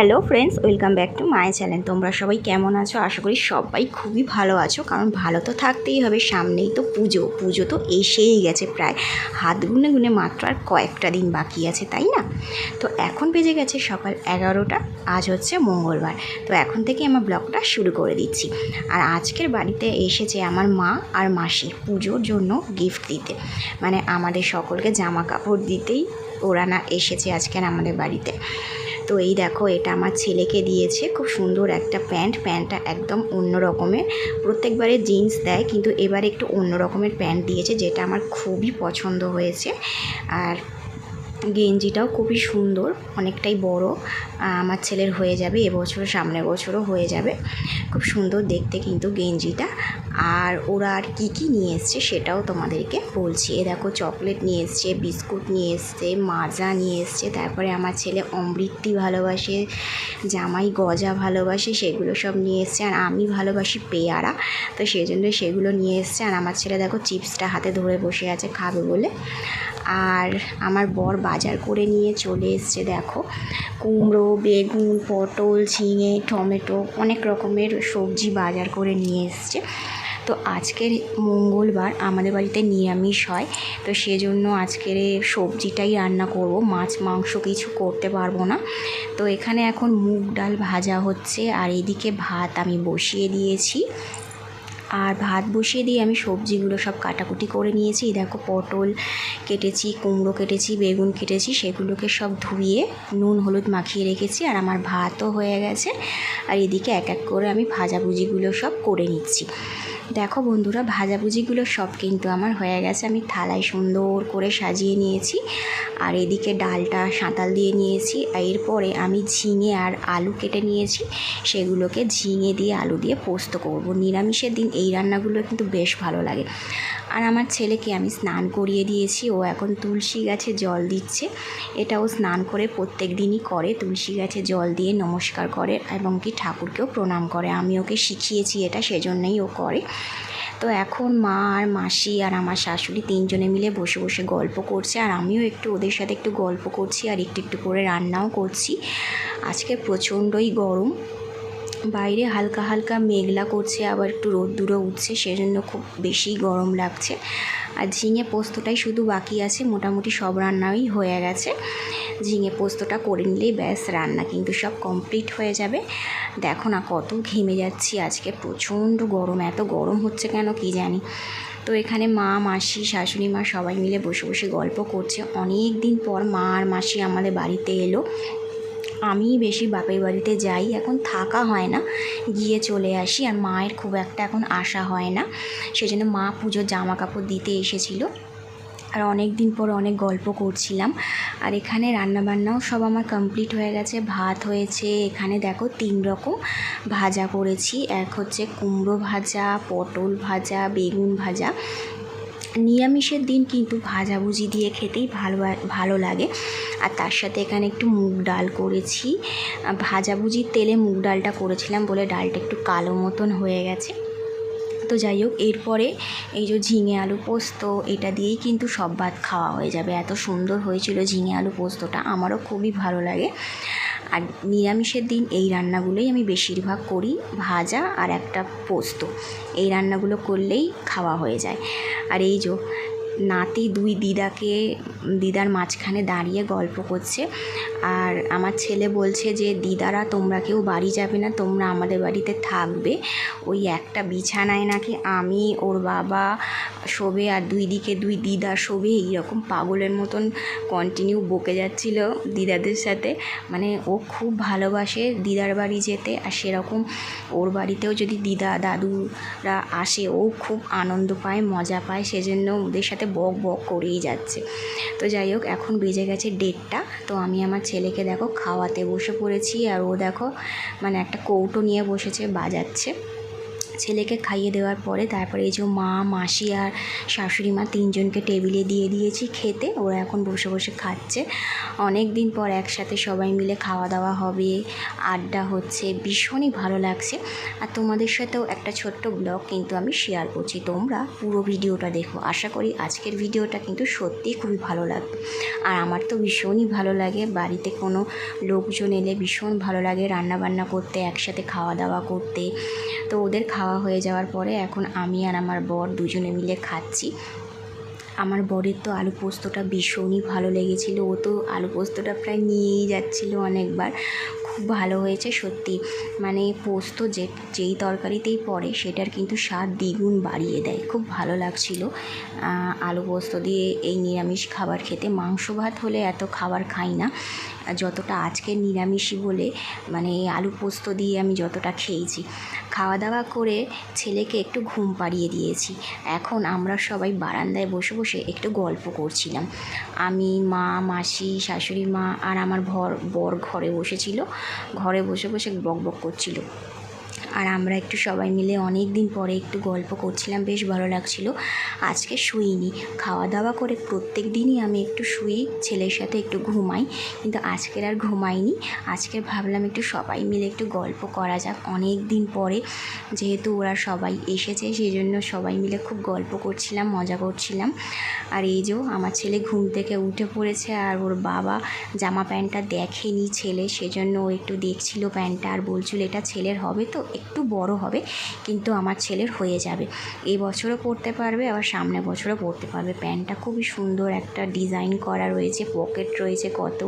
Hello friends, welcome back to my channel. তোমরা সবাই কেমন আছো? আশা করি সবাই খুবই ভালো আছো। কারণ ভালো তো থাকতেই হবে, সামনেই তো পুজো। পুজো তো এসেই গেছে প্রায়। হাত গুনে গুনে মাত্র আর কয়েকটা দিন বাকি আছে, তাই না? তো এখন বেজে গেছে সকাল এগারোটা, আজ হচ্ছে মঙ্গলবার। তো এখন থেকে আমার ব্লগটা শুরু করে দিচ্ছি। আর আজকের বাড়িতে এসেছে আমার মা আর মাসি পুজোর জন্য গিফট দিতে। মানে আমাদের সকলকে জামা কাপড় দিতেই ওরা না এসেছে আজকের আমাদের বাড়িতে। তো এই দেখো, এটা আমার ছেলেকে দিয়েছে। খুব সুন্দর একটা প্যান্ট। প্যান্টটা একদম অন্য রকমের। প্রত্যেকবারে জিন্স দেয়, কিন্তু এবারে একটু অন্য রকমের প্যান্ট দিয়েছে, যেটা আমার খুবই পছন্দ হয়েছে। আর গেঞ্জিটাও খুবই সুন্দর, অনেকটাই বড়। আমার ছেলের হয়ে যাবে এবছর, সামনের বছরও হয়ে যাবে। খুব সুন্দর দেখতে কিন্তু গেঞ্জিটা। আর ওরা আর কী কী নিয়ে এসছে সেটাও তোমাদেরকে বলছি। এ দেখো, চকলেট নিয়ে এসছে, বিস্কুট নিয়ে এসছে মাজা নিয়ে এসছে, তারপরে আমার ছেলে অমৃতি ভালোবাসে, জামাই গজা ভালোবাসে, সেগুলো সব নিয়ে এসছে। আর আমি ভালোবাসি পেয়ারা, তো সেই জন্য সেগুলো নিয়ে এসছে। আর আমার ছেলে দেখো, চিপসটা হাতে ধরে বসে আছে, খাবে বলে। আর আমার বর বাজার করে নিয়ে চলে এসছে, দেখো। কুমড়ো, বেগুন, পটল, ঝিঙে, টমেটো, অনেক রকমের সবজি বাজার করে নিয়ে এসছে। তো আজকের মঙ্গলবার আমাদের বাড়িতে নিরামিষ হয়, তো সেজন্য আজকের সবজিটাই রান্না করব। মাছ, মাংস কিছু করতে পারব না। তো এখানে এখন মুগ ডাল ভাজা হচ্ছে, আর এদিকে ভাত আমি বসিয়ে দিয়েছি। আর ভাত বসিয়ে দিয়ে আমি সবজিগুলো সব কাটাকুটি করে নিয়েছি। দেখো পটল কেটেছি, কুমড়ো কেটেছি, বেগুন কেটেছি, সেগুলোকে সব ধুয়ে নুন, হলুদ মাখিয়ে রেখেছি আর আমার ভাতও হয়ে গেছে। আর এদিকে এক এক করে আমি ভাজাভুজিগুলো সব করে নিচ্ছি। দেখো বন্ধুরা, ভাজাভুজিগুলো সব কিন্তু আমার হয়ে গেছে। আমি থালায় সুন্দর করে সাজিয়ে নিয়েছি। আর এদিকে ডালটা সাঁতাল দিয়ে নিয়েছি। এরপরে আমি ঝিঙে আর আলু কেটে নিয়েছি। সেগুলোকে ঝিঙে দিয়ে আলু দিয়ে পোস্ত করব। নিরামিষের দিন এই রান্নাগুলো কিন্তু বেশ ভালো লাগে। আর আমার ছেলেকে আমি স্নান করিয়ে দিয়েছি। ও এখন তুলসী গাছে জল দিচ্ছে। এটাও স্নান করে প্রত্যেক দিনই করে। তুলসী গাছে জল দিয়ে নমস্কার করে এবং কি ঠাকুরকেও প্রণাম করে। আমি ওকে শিখিয়েছি এটা, সেজন্যই ও করে। তো এখন মা আর মাসি আর আমার শাশুড়ি তিনজনে মিলে বসে বসে গল্প করছে, আর আমিও একটু ওদের সাথে একটু গল্প করছি আর একটু একটু করে রান্নাও করছি। আজকে প্রচণ্ডই গরম। বাইরে হালকা হালকা মেঘলা করছে, আবার একটু রোদ্দুরও উঠছে, সেজন্য খুব বেশি গরম লাগছে। আর ঝিঙে পোস্তটাই শুধু বাকি আছে, মোটামুটি সব রান্নাই হয়ে গেছে। ঝিঙে পোস্তটা করে নিলেই ব্যাস, রান্না কিন্তু সব কমপ্লিট হয়ে যাবে। দেখো না কত ঘেমে যাচ্ছি আজকে, প্রচণ্ড গরম, এত গরম হচ্ছে কেন কি জানি। তো এখানে মা, মাসি, শাশুড়ি মা সবাই মিলে বসে বসে গল্প করছে। অনেক দিন পর মা আর মাসি আমাদের বাড়িতে এলো। আমি বেশি বাপের বাড়িতে যাই, এখন থাকা হয় না। গিয়ে চলে আসি, আর মায়ের খুব একটা এখন আসা হয় না। সেজন্য মা পুজোর জামা কাপড় দিতে এসেছিল। আর অনেক দিন পর অনেক গল্প করছিলাম। আর এখানে রান্নাবান্নাও সব আমার কমপ্লিট হয়ে গেছে, ভাত হয়েছে, এখানে দেখো তিন রকম ভাজা করেছি। এক হচ্ছে কুমড়ো ভাজা, পটল ভাজা, বেগুন ভাজা। নিরামিষের দিন কিন্তু ভাজাভুজি দিয়ে খেতেই ভালো ভালো লাগে। আর তার সাথে এখানে একটু মুগ ডাল করেছি। ভাজাভুজির তেলে মুগ ডালটা করেছিলাম বলে ডালটা একটু কালো মতন হয়ে গেছে। তো যাই হোক, এরপরে এই যে ঝিঙে আলু পোস্ত, এটা দিয়েই কিন্তু সব ভাত খাওয়া হয়ে যাবে। এত সুন্দর হয়েছিল ঝিঙে আলু পোস্তটা, আমারও খুবই ভালো লাগে। আর নিরামিষের দিন এই রান্নাগুলোই আমি বেশিরভাগ করি, ভাজা আর একটা পোস্ত। এই রান্নাগুলো করলেই খাওয়া হয়ে যায়। আর এই যে নাতি দুই দিদাকে, দিদার মাঝখানে দাঁড়িয়ে গল্প করছে। আর আমার ছেলে বলছে যে, দিদারা, তোমরা কেউ বাড়ি যাবে না, তোমরা আমাদের বাড়িতে থাকবে। ওই একটা বিছানায় নাকি আমি, ওর বাবা শোবে আর দুই দিকে দুই দিদা শোবে, এইরকম পাগলের মতন কন্টিনিউ বকে যাচ্ছিল দিদাদের সাথে। মানে ও খুব ভালোবাসে দিদার বাড়ি যেতে। আর সেরকম ওর বাড়িতেও যদি দিদা, দাদুরা আসে, ও খুব আনন্দ পায়, মজা পায়। সেজন্য ওদের সাথে বক বক করেই যাচ্ছে। তো যাই হোক, এখন বেজে গেছে ডেটটা তো আমি আমার ছেলেকে দেখো খাওয়াতে বসে পড়েছি আর ও দেখো মানে একটা কৌটো নিয়ে বসেছে, বাজাচ্ছে। ছেলেকে খাইয়ে দেওয়ার পরে তারপরে এই যে মা, মাসি আর শাশুড়ি মা তিনজনকে টেবিলে দিয়ে দিয়েছি খেতে। ওরা এখন বসে বসে খাচ্ছে। অনেক দিন পর একসাথে সবাই মিলে খাওয়া দাওয়া হবে, আড্ডা হচ্ছে, ভীষণই ভালো লাগছে। আর তোমাদের সাথেও একটা ছোট্ট ব্লগ কিন্তু আমি শেয়ার করছি। তোমরা পুরো ভিডিওটা দেখো। আশা করি আজকের ভিডিওটা কিন্তু সত্যিই খুবই ভালো লাগবে। আর আমার তো ভীষণই ভালো লাগে। বাড়িতে কোনো লোকজন এলে ভীষণ ভালো লাগে রান্না বান্না করতে, একসাথে খাওয়া দাওয়া করতে। তো ওদের খাওয়া হয়ে যাওয়ার পরে এখন আমি আর আমার বর দুজনে মিলে খাচ্ছি। আমার বরের তো আলু পোস্তটা ভীষণই ভালো লেগেছিলো। ও তো আলু পোস্তটা প্রায় নিয়েই যাচ্ছিল অনেকবার। খুব ভালো হয়েছে সত্যি। মানে পোস্ত যে, যেই তরকারিতেই পড়ে সেটার কিন্তু স্বাদ দ্বিগুণ বাড়িয়ে দেয়। খুব ভালো লাগছিল। আলু পোস্ত দিয়ে এই নিরামিষ খাবার খেতে। মাংস ভাত হলে এত খাবার খাই না। যতটা আজকে নিরামিষই বলে মানে আলু পোস্ত দিয়ে আমি যতটা খেয়েছি। খাওয়া দাওয়া করে ছেলেকে একটু ঘুম পাড়িয়ে দিয়েছি। এখন আমরা সবাই বারান্দায় বসে বসে একটু গল্প করছিলাম। আমি, মা, মাসি, শাশুড়ি মা আর আমার ভর, বর ঘরে বসেছিল। ঘরে বসে বসে বক বক করছিল। আর আমরা একটু সবাই মিলে অনেক দিন পরে একটু গল্প করছিলাম, বেশ ভালো লাগছিল। আজকে শুইনি। খাওয়া দাওয়া করে প্রত্যেক দিনই আমি একটু শুই, ছেলের সাথে একটু ঘুমাই, কিন্তু আজকের আর ঘুমাইনি। আজকে ভাবলাম একটু সবাই মিলে একটু গল্প করা যাক। অনেক দিন পরে যেহেতু ওরা সবাই এসেছে সেই জন্য সবাই মিলে খুব গল্প করছিলাম, মজা করছিলাম। আর এই যে আমার ছেলে ঘুম থেকে উঠে পড়েছে আর ওর বাবা জামা প্যান্টটা দেখেনি ছেলে, সেজন্য ও একটু দেখছিল প্যান্টটা আর বলছিল, এটা ছেলের হবে তো? একটু বড় হবে, কিন্তু আমার ছেলের হয়ে যাবে। এই বছরও পরতে পারবে, আবার সামনে বছরও পরতে পারবে। প্যান্টটা খুবই সুন্দর একটা ডিজাইন করা রয়েছে, পকেট রয়েছে কত।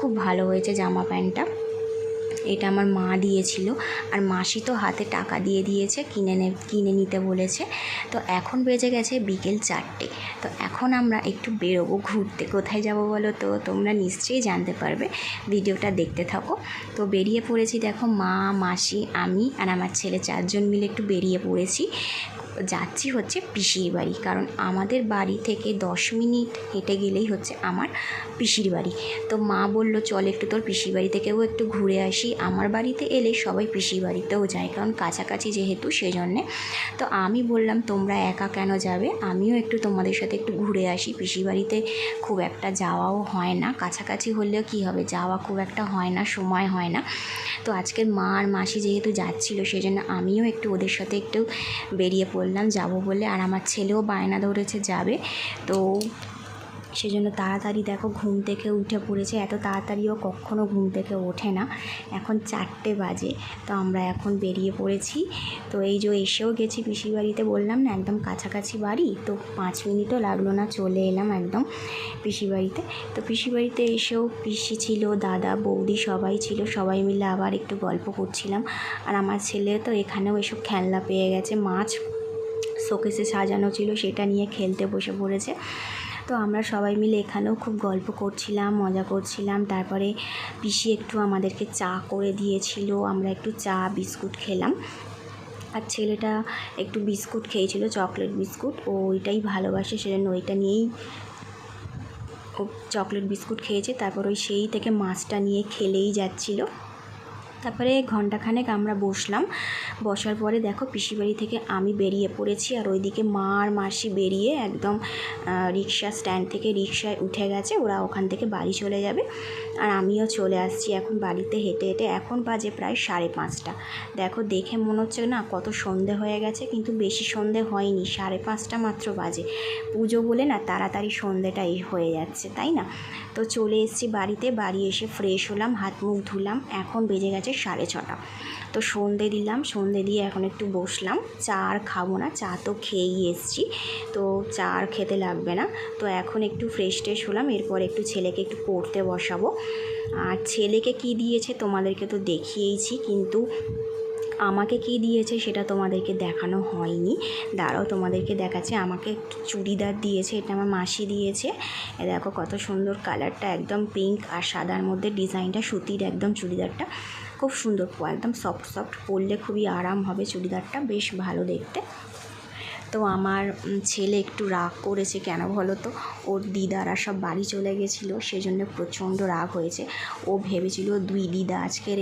খুব ভালো হয়েছে জামা প্যান্টটা। এটা আমার মা দিয়েছিল। আর মাসি তো হাতে টাকা দিয়ে দিয়েছে, কিনে নে, কিনে নিতে বলেছে। তো এখন বেজে গেছে বিকেল চারটে। তো এখন আমরা একটু বেরোবো ঘুরতে। কোথায় যাব বলো তো? তোমরা নিশ্চয়ই জানতে পারবে। ভিডিওটা দেখতে থাকো। তো বেরিয়ে পড়েছি দেখো মা, মাসি, আমি আর আমার ছেলে চারজন মিলে একটু বেরিয়ে পড়েছি। যাচ্ছি হচ্ছে পিসির বাড়ি। কারণ আমাদের বাড়ি থেকে দশ মিনিট হেঁটে গেলেই হচ্ছে আমার পিসির বাড়ি। তো মা বলল, চল একটু তোর পিসির বাড়ি থেকেও একটু ঘুরে আসি। আমার বাড়িতে এলে সবাই পিসির বাড়িতেও যায়, কারণ কাছাকাছি যেহেতু সেজন্যে। তো আমি বললাম, তোমরা একা কেন যাবে? আমিও একটু তোমাদের সাথে একটু ঘুরে আসি। পিসির বাড়িতে খুব একটা যাওয়াও হয় না। কাছাকাছি হলেও কি হবে? যাওয়া খুব একটা হয় না, সময় হয় না। তো আজকের মা আর মাসি যেহেতু যাচ্ছিল সেই জন্য আমিও একটু ওদের সাথে একটু বেরিয়ে পড়লাম। যাব বলে। আর আমার ছেলেও বায়না ধরেছে যাবে। তো সেজন্য তাড়াতাড়ি দেখো, ঘুম থেকে উঠে পড়েছে। এত তাড়াতাড়িও কখনও ঘুম থেকে ওঠে না। এখন চারটে বাজে, তো আমরা এখন বেরিয়ে পড়েছি। তো এই যে এসেও গেছি পিসির বাড়িতে, বললাম না, একদম কাছাকাছি বাড়ি। তো পাঁচ মিনিটও লাগল না, চলে এলাম একদম পিসি বাড়িতে। তো পিসি বাড়িতে এসেও পিসি ছিল, দাদা, বৌদি সবাই ছিল। সবাই মিলে আবার একটু গল্প করছিলাম। আর আমার ছেলে তো এখানেও এসব খেলনা পেয়ে গেছে, মাছ শোকেসে সাজানো ছিল, সেটা নিয়ে খেলতে বসে পড়েছে। তো আমরা সবাই মিলে এখানেও খুব গল্প করছিলাম, মজা করছিলাম। তারপরে পিসি একটু আমাদেরকে চা করে দিয়েছিল, আমরা একটু চা, বিস্কুট খেলাম। আর ছেলেটা একটু বিস্কুট খেয়েছিল, চকলেট বিস্কুট। ও ওইটাই ভালোবাসে, সেজন্য ওইটা নিয়েই ও চকলেট বিস্কুট খেয়েছে। তারপর ওই সেই থেকে মাছটা নিয়ে খেলেই যাচ্ছিল। তারপরে ঘন্টাখানেক আমরা বসলাম। বসার পরে দেখো পিসিবাড়ি থেকে আমি বেরিয়ে পড়েছি আর ওইদিকে মা আর মাসি বেরিয়ে একদম রিক্সা স্ট্যান্ড থেকে রিক্সায় উঠে গেছে। ওরা ওখান থেকে বাড়ি চলে যাবে। আর আমিও চলে আসছি এখন বাড়িতে হেঁটে হেঁটে। এখন বাজে প্রায় সাড়ে পাঁচটা। দেখো দেখে মনে হচ্ছে না কত সন্ধে হয়ে গেছে, কিন্তু বেশি সন্ধে হয়নি। সাড়ে পাঁচটা মাত্র বাজে। পুজো বলে না তাড়াতাড়ি সন্ধেটা হয়ে যাচ্ছে, তাই না? তো চলে এসেছি বাড়িতে। বাড়ি এসে ফ্রেশ হলাম, হাত মুখ ধুলাম, এখন বেজে গেছে সাড়ে ছটা। তো সন্ধে দিলাম, সন্ধে দিয়ে এখন একটু বসলাম। চা আর খাব না, চা তো খেয়েই এসছি। তো চা আর খেতে লাগবে না। তো এখন একটু ফ্রেশ ট্রেশ হলাম, এরপর একটু ছেলেকে একটু পড়তে বসাবো। আর ছেলেকে কি দিয়েছে তোমাদেরকে তো দেখিয়েইছি, কিন্তু আমাকে কি দিয়েছে সেটা তোমাদেরকে দেখানো হয়নি। দাঁড়াও, তোমাদেরকে দেখাচ্ছে। আমাকে চুড়িদার দিয়েছে, এটা আমার মাসি দিয়েছে। দেখো কত সুন্দর কালারটা, একদম পিঙ্ক আর সাদার মধ্যে ডিজাইনটা, সুতির একদম চুড়িদারটা। খুব সুন্দর, একদম সফট সফট, পরলে খুবই আরাম হবে চুড়িদারটা, বেশ ভালো দেখতে। তো আমার ছেলে একটু রাগ করেছে, কেন বলো তো? ওর দিদারা সব বাড়ি চলে গেছিল, সেজন্য প্রচণ্ড রাগ হয়েছে। ও ভেবেছিল দুই দিদা আজকের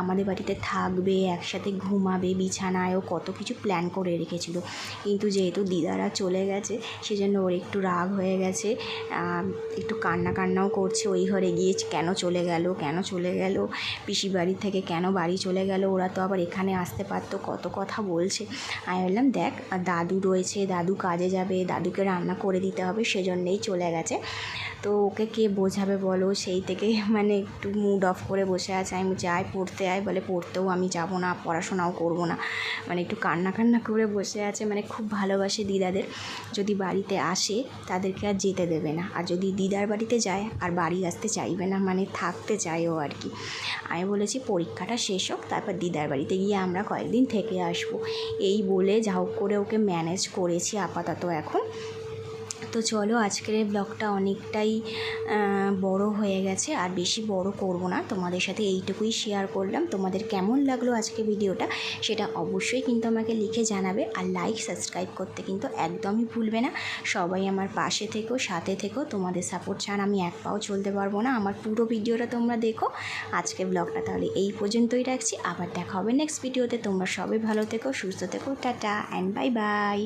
আমাদের বাড়িতে থাকবে, একসাথে ঘুমাবে, বিছানায় ও কত কিছু প্ল্যান করে রেখেছিল। কিন্তু যেহেতু দিদারা চলে গেছে, সেজন্য ওর একটু রাগ হয়ে গেছে। একটু কান্না কান্নাও করছে, ওই ঘরে গিয়ে কেন চলে গেল, কেন চলে গেল? পিসি বাড়ি থেকে কেন বাড়ি চলে গেল? ওরা তো আবার এখানে আসতে পারতো, কত কথা বলছে। আমি বললাম, দেখ দাদু রয়েছে দাদু কাজে যাবে দাদুকে রান্না করে দিতে হবে সেজন্যেই চলে গেছে। তো ওকে কে বোঝাবে বলো? সেই থেকে মানে একটু মুড অফ করে বসে আছে। আমি যাই পড়তে আয়। বলে, পড়তেও আমি যাব না, পড়াশোনাও করব না। মানে একটু কান্না কান্না করে বসে আছে। মানে খুব ভালোবাসে দিদাদের। যদি বাড়িতে আসে, তাদেরকে আর যেতে দেবে না। আর যদি দিদার বাড়িতে যায়, আর বাড়ি আসতে চাইবে না মানে থাকতে চায় ও আর কি। আমি বলেছি, পরীক্ষাটা শেষ হোক, তারপর দিদার বাড়িতে গিয়ে আমরা কয়েকদিন থেকে আসব। এই বলে যা হোক করে ওকে ম্যানেজ করেছি আপাতত এখন। তো চলো আজকের এই ব্লগটা অনেকটাই বড় হয়ে গেছে, আর বেশি বড় করব না। তোমাদের সাথে এইটুকুই শেয়ার করলাম। তোমাদের কেমন লাগল আজকে ভিডিওটা সেটা অবশ্যই কিন্তু আমাকে লিখে জানাবে। আর লাইক সাবস্ক্রাইব করতে কিন্তু একদমই ভুলবে না। সবাই আমার পাশে থেকো, সাথে থেকো। তোমাদের সাপোর্ট ছাড়া আমি এক পাও চলতে পারব না। আমার পুরো ভিডিওটা তোমরা দেখো। আজকে ব্লগটা তাহলে এই পর্যন্তই রাখছি। আবার দেখা হবে নেক্সট ভিডিওতে তোমরা সবাই ভালো থেকো, সুস্থ থেকো। Tata and bye bye